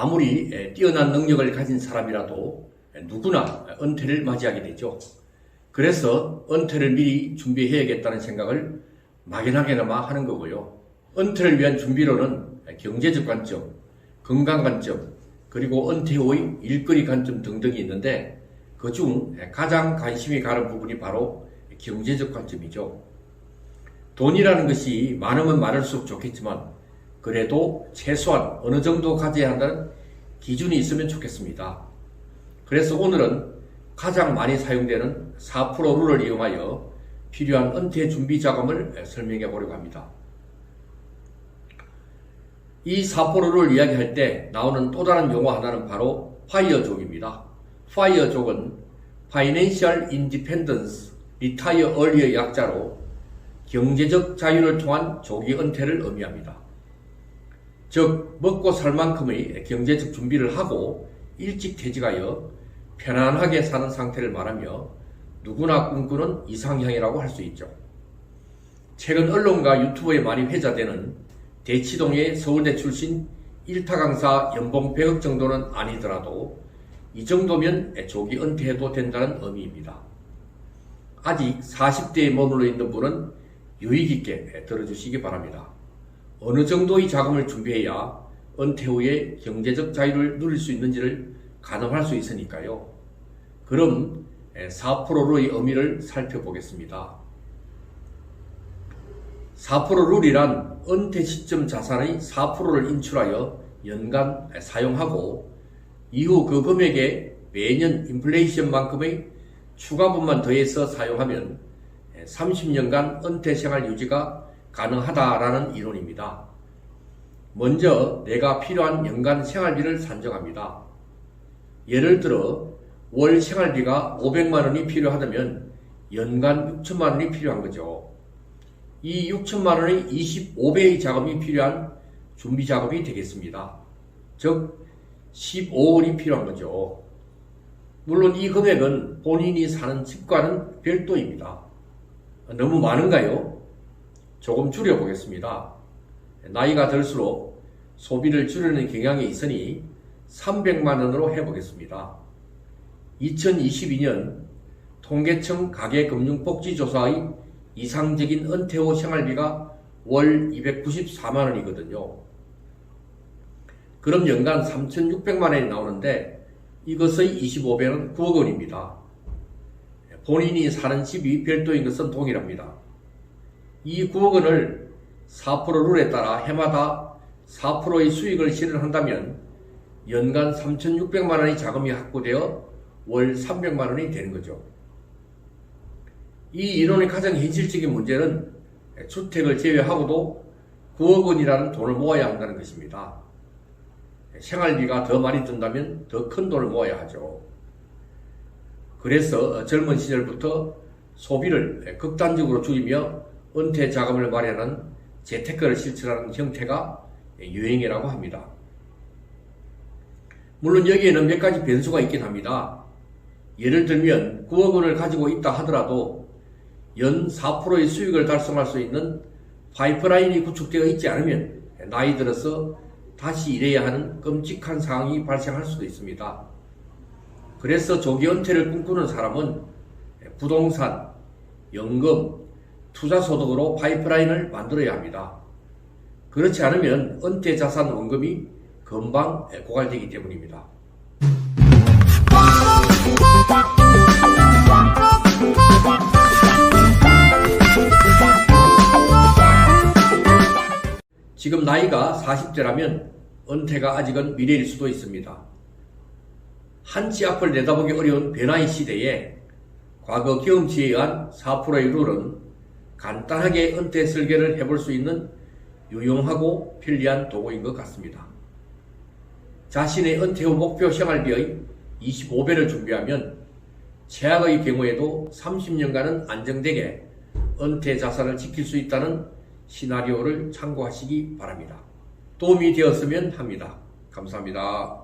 아무리 에, 뛰어난 능력을 가진 사람이라도 에, 누구나 은퇴를 맞이하게 되죠. 그래서 은퇴를 미리 준비해야겠다는 생각을 막연하게나마 하는 거고요. 은퇴를 위한 준비로는 경제적 관점, 건강 관점, 그리고 은퇴 후의 일거리 관점 등등이 있는데 그 중 가장 관심이 가는 부분이 바로 경제적 관점이죠. 돈이라는 것이 많으면 많을수록 좋겠지만 그래도 최소한 어느 정도 가져야 한다는 기준이 있으면 좋겠습니다. 그래서 오늘은 가장 많이 사용되는 4% 룰을 이용하여 필요한 은퇴 준비 자금을 설명해 보려고 합니다. 이 4%를 이야기할 때 나오는 또 다른 용어 하나는 바로 파이어족입니다. 파이어족은 Financial Independence Retire Earlier 약자로 경제적 자유를 통한 조기 은퇴를 의미합니다. 즉, 먹고 살 만큼의 경제적 준비를 하고 일찍 퇴직하여 편안하게 사는 상태를 말하며 누구나 꿈꾸는 이상향이라고 할 수 있죠. 최근 언론과 유튜브에 많이 회자되는 대치동의 서울대 출신 1타 강사 연봉 100억 정도는 아니더라도 이 정도면 조기 은퇴해도 된다는 의미입니다. 아직 40대에 머물러 있는 분은 유익 있게 들어주시기 바랍니다. 어느 정도의 자금을 준비해야 은퇴 후에 경제적 자유를 누릴 수 있는지를 가늠할 수 있으니까요. 그럼 4%의 의미를 살펴보겠습니다. 4% 룰이란 은퇴 시점 자산의 4%를 인출하여 연간 사용하고 이후 그 금액에 매년 인플레이션만큼의 추가분만 더해서 사용하면 30년간 은퇴 생활 유지가 가능하다라는 이론입니다. 먼저 내가 필요한 연간 생활비를 산정합니다. 예를 들어 월 생활비가 500만 원이 필요하다면 연간 6천만 원이 필요한 거죠. 이 6천만 원의 25배의 자금이 필요한 준비 작업이 되겠습니다. 즉 15원이 필요한 거죠. 물론 이 금액은 본인이 사는 집과는 별도입니다. 너무 많은가요? 조금 줄여보겠습니다. 나이가 들수록 소비를 줄이는 경향이 있으니 300만 원으로 해보겠습니다. 2022년 통계청 가계금융복지조사의 이상적인 은퇴 후 생활비가 월 294만 원이거든요. 그럼 연간 3,600만 원이 나오는데 이것의 25배는 9억 원입니다. 본인이 사는 집이 별도인 것은 동일합니다. 이 9억 원을 4% 룰에 따라 해마다 4%의 수익을 실현한다면 연간 3,600만 원의 자금이 확보되어 월 300만 원이 되는 거죠. 이 이론의 가장 현실적인 문제는 주택을 제외하고도 9억 원이라는 돈을 모아야 한다는 것입니다. 생활비가 더 많이 든다면 더 큰 돈을 모아야 하죠. 그래서 젊은 시절부터 소비를 극단적으로 줄이며 은퇴 자금을 마련한 재테크를 실천하는 형태가 유행이라고 합니다. 물론 여기에는 몇 가지 변수가 있긴 합니다. 예를 들면 9억 원을 가지고 있다 하더라도 연 4%의 수익을 달성할 수 있는 파이프라인이 구축되어 있지 않으면 나이 들어서 다시 일해야 하는 끔찍한 상황이 발생할 수도 있습니다. 그래서 조기 은퇴를 꿈꾸는 사람은 부동산, 연금, 투자 소득으로 파이프라인을 만들어야 합니다. 그렇지 않으면 은퇴 자산 원금이 금방 고갈되기 때문입니다. 지금 나이가 40대라면 은퇴가 아직은 미래일 수도 있습니다. 한치 앞을 내다보기 어려운 변화의 시대에 과거 경험치에 의한 4%의 룰은 간단하게 은퇴 설계를 해볼 수 있는 유용하고 편리한 도구인 것 같습니다. 자신의 은퇴 후 목표 생활비의 25배를 준비하면 최악의 경우에도 30년간은 안정되게 은퇴 자산을 지킬 수 있다는 시나리오를 참고하시기 바랍니다. 도움이 되었으면 합니다. 감사합니다.